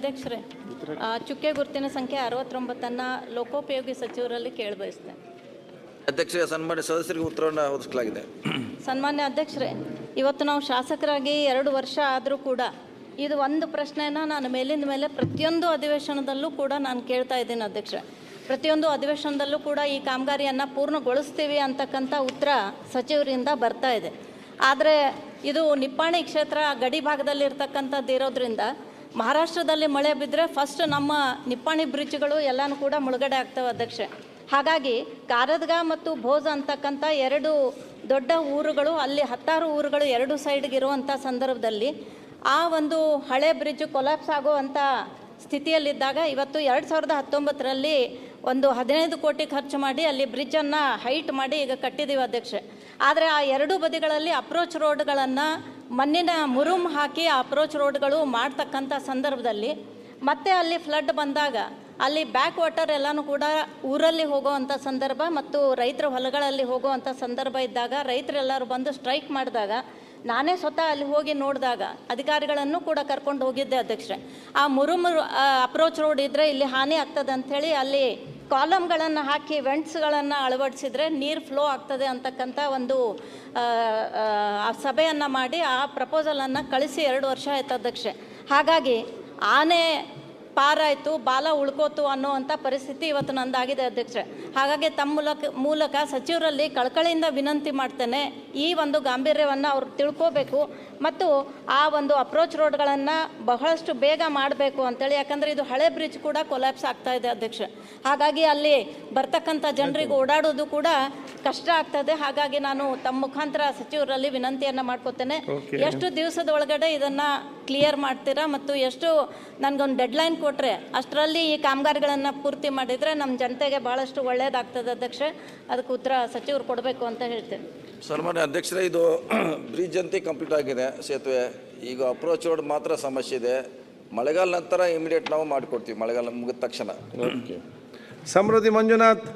ಅಧ್ಯಕ್ಷರೇ ಚುಕ್ಕೆ ಗುರುತಿನ ಸಂಖ್ಯೆ ಅರವತ್ತೊಂಬತ್ತನ್ನು ಲೋಕೋಪಯೋಗಿ ಸಚಿವರಲ್ಲಿ ಕೇಳಬಯಸ್ತೇನೆ ಅಧ್ಯಕ್ಷರೇ ಸನ್ಮಾನ್ಯ ಸದಸ್ಯರಿಗೆ ಉತ್ತರವನ್ನು ಒದಗಿಸಲಾಗಿದೆ. ಸನ್ಮಾನ್ಯ ಅಧ್ಯಕ್ಷರೇ ಇವತ್ತು ನಾವು ಶಾಸಕರಾಗಿ ಎರಡು ವರ್ಷ ಆದರೂ ಕೂಡ ಇದು ಒಂದು ಪ್ರಶ್ನೆನ ನಾನು ಮೇಲಿಂದ ಮೇಲೆ ಪ್ರತಿಯೊಂದು ಅಧಿವೇಶನದಲ್ಲೂ ಕೂಡ ನಾನು ಕೇಳ್ತಾ ಇದ್ದೀನಿ ಅಧ್ಯಕ್ಷರೇ. ಪ್ರತಿಯೊಂದು ಅಧಿವೇಶನದಲ್ಲೂ ಕೂಡ ಈ ಕಾಮಗಾರಿಯನ್ನು ಪೂರ್ಣಗೊಳಿಸ್ತೀವಿ ಅಂತಕ್ಕಂಥ ಉತ್ತರ ಸಚಿವರಿಂದ ಬರ್ತಾ ಇದೆ. ಆದರೆ ಇದು ನಿಪ್ಪಾಣಿ ಕ್ಷೇತ್ರ ಗಡಿ ಭಾಗದಲ್ಲಿರ್ತಕ್ಕಂಥದ್ದು ಇರೋದ್ರಿಂದ ಮಹಾರಾಷ್ಟ್ರದಲ್ಲಿ ಮಳೆ ಬಿದ್ದರೆ ಫಸ್ಟ್ ನಮ್ಮ ನಿಪ್ಪಾಣಿ ಬ್ರಿಡ್ಜ್ಗಳು ಎಲ್ಲನೂ ಕೂಡ ಮುಳುಗಡೆ ಆಗ್ತವೆ ಅಧ್ಯಕ್ಷೆ. ಹಾಗಾಗಿ ಕಾರದ್ಗ ಮತ್ತು ಭೋಜ ಅಂತಕ್ಕಂಥ ಎರಡು ದೊಡ್ಡ ಊರುಗಳು, ಅಲ್ಲಿ ಹತ್ತಾರು ಊರುಗಳು ಎರಡು ಸೈಡ್ಗೆ ಇರುವಂಥ ಸಂದರ್ಭದಲ್ಲಿ ಆ ಒಂದು ಹಳೆ ಬ್ರಿಡ್ಜ್ ಕೊಲಾಪ್ಸ್ ಆಗುವಂಥ ಸ್ಥಿತಿಯಲ್ಲಿದ್ದಾಗ ಇವತ್ತು ಎರಡು ಸಾವಿರದ ಹತ್ತೊಂಬತ್ತರಲ್ಲಿ ಒಂದು ಹದಿನೈದು ಕೋಟಿ ಖರ್ಚು ಮಾಡಿ ಅಲ್ಲಿ ಬ್ರಿಡ್ಜನ್ನು ಹೈಟ್ ಮಾಡಿ ಈಗ ಕಟ್ಟಿದ್ದೀವಿ ಅಧ್ಯಕ್ಷೆ. ಆದರೆ ಆ ಎರಡೂ ಬದಿಗಳಲ್ಲಿ ಅಪ್ರೋಚ್ ರೋಡ್ಗಳನ್ನು ಮಣ್ಣಿನ ಮುರುಮ್ ಹಾಕಿ ಅಪ್ರೋಚ್ ರೋಡ್ಗಳು ಮಾಡ್ತಕ್ಕಂಥ ಸಂದರ್ಭದಲ್ಲಿ ಮತ್ತೆ ಅಲ್ಲಿ ಫ್ಲಡ್ ಬಂದಾಗ ಅಲ್ಲಿ ಬ್ಯಾಕ್ ವಾಟರ್ ಎಲ್ಲನೂ ಕೂಡ ಊರಲ್ಲಿ ಹೋಗುವಂಥ ಸಂದರ್ಭ ಮತ್ತು ರೈತರ ಹೊಲಗಳಲ್ಲಿ ಹೋಗುವಂಥ ಸಂದರ್ಭ ಇದ್ದಾಗ ರೈತರೆಲ್ಲರೂ ಬಂದು ಸ್ಟ್ರೈಕ್ ಮಾಡಿದಾಗ ನಾನೇ ಸ್ವತಃ ಅಲ್ಲಿ ಹೋಗಿ ನೋಡಿದಾಗ ಅಧಿಕಾರಿಗಳನ್ನು ಕೂಡ ಕರ್ಕೊಂಡು ಹೋಗಿದ್ದೆ ಅಧ್ಯಕ್ಷರೇ. ಆ ಮುರುಮುರು ಅಪ್ರೋಚ್ ರೋಡ್ ಇದ್ದರೆ ಇಲ್ಲಿ ಹಾನಿ ಆಗ್ತದೆ ಅಂಥೇಳಿ ಅಲ್ಲಿ ಕಾಲಮ್ಗಳನ್ನು ಹಾಕಿ ವೆಂಟ್ಸ್ಗಳನ್ನು ಅಳವಡಿಸಿದ್ರೆ ನೀರು ಫ್ಲೋ ಆಗ್ತದೆ ಅಂತಕ್ಕಂಥ ಒಂದು ಆ, ಸಭೆಯನ್ನು ಮಾಡಿ ಆ ಪ್ರಪೋಸಲನ್ನು ಕಳಿಸಿ ಎರಡು ವರ್ಷ ಆಯ್ತು ಅಧ್ಯಕ್ಷೆ ಹಾಗಾಗಿ ಆನೆ ಪಾರಾಯಿತು ಬಾಲ ಉಳ್ಕೋತು ಅನ್ನುವಂಥ ಪರಿಸ್ಥಿತಿ ಇವತ್ತು ನಂದಾಗಿದೆ ಅಧ್ಯಕ್ಷೆ ಹಾಗಾಗಿ ತಮ್ಮ ಮೂಲಕ ಮೂಲಕ ಸಚಿವರಲ್ಲಿ ಕಳಕಳಿಯಿಂದ ವಿನಂತಿ ಮಾಡ್ತೇನೆ ಈ ಒಂದು ಗಾಂಭೀರ್ಯವನ್ನು ಅವರು ತಿಳ್ಕೋಬೇಕು ಮತ್ತು ಆ ಒಂದು ಅಪ್ರೋಚ್ ರೋಡ್ಗಳನ್ನು ಬಹಳಷ್ಟು ಬೇಗ ಮಾಡಬೇಕು ಅಂತೇಳಿ ಯಾಕಂದರೆ ಇದು ಹಳೆ ಬ್ರಿಡ್ಜ್ ಕೂಡ ಕೊಲ್ಯಾಪ್ಸ್ ಆಗ್ತಾ ಇದೆ ಅಧ್ಯಕ್ಷೆ ಹಾಗಾಗಿ ಅಲ್ಲಿ ಬರ್ತಕ್ಕಂಥ ಜನರಿಗೆ ಓಡಾಡೋದು ಕೂಡ ಕಷ್ಟ ಆಗ್ತದೆ. ಹಾಗಾಗಿ ನಾನು ತಮ್ಮ ಮುಖಾಂತರ ಸಚಿವರಲ್ಲಿ ವಿನಂತಿಯನ್ನು ಮಾಡ್ಕೋತೇನೆ. ಎಷ್ಟು ದಿವಸದ ಒಳಗಡೆ ಇದನ್ನು ಕ್ಲಿಯರ್ ಮಾಡ್ತೀರಾ ಮತ್ತು ಎಷ್ಟು ನನಗೊಂದು ಡೆಡ್ಲೈನ್ ಕೊಟ್ಟರೆ ಅಷ್ಟರಲ್ಲಿ ಈ ಕಾಮಗಾರಿಗಳನ್ನು ಪೂರ್ತಿ ಮಾಡಿದರೆ ನಮ್ಮ ಜನತೆಗೆ ಭಾಳಷ್ಟು ಒಳ್ಳೆಯದಾಗ್ತದೆ ಅಧ್ಯಕ್ಷ. ಅದಕ್ಕೆ ಉತ್ತರ ಸಚಿವರು ಕೊಡಬೇಕು ಅಂತ ಹೇಳ್ತೇನೆ. ಸನ್ಮಾನ್ಯ ಅಧ್ಯಕ್ಷರೇ ಇದು ಬ್ರಿಡ್ಜ್ ಅಂತೆ ಕಂಪ್ಲೀಟ್ ಆಗಿದೆ ಸೇತುವೆ. ಈಗ ಅಪ್ರೋಚ್ ರೋಡ್ ಮಾತ್ರ ಸಮಸ್ಯೆ ಇದೆ. ಮಳೆಗಾಲ ನಂತರ ಇಮಿಡಿಯೇಟ್ ನಾವು ಮಾಡಿಕೊಡ್ತೀವಿ ಮಳೆಗಾಲ ಮುಗಿದ ತಕ್ಷಣ. ಸಮೃದ್ಧಿ ಮಂಜುನಾಥ್.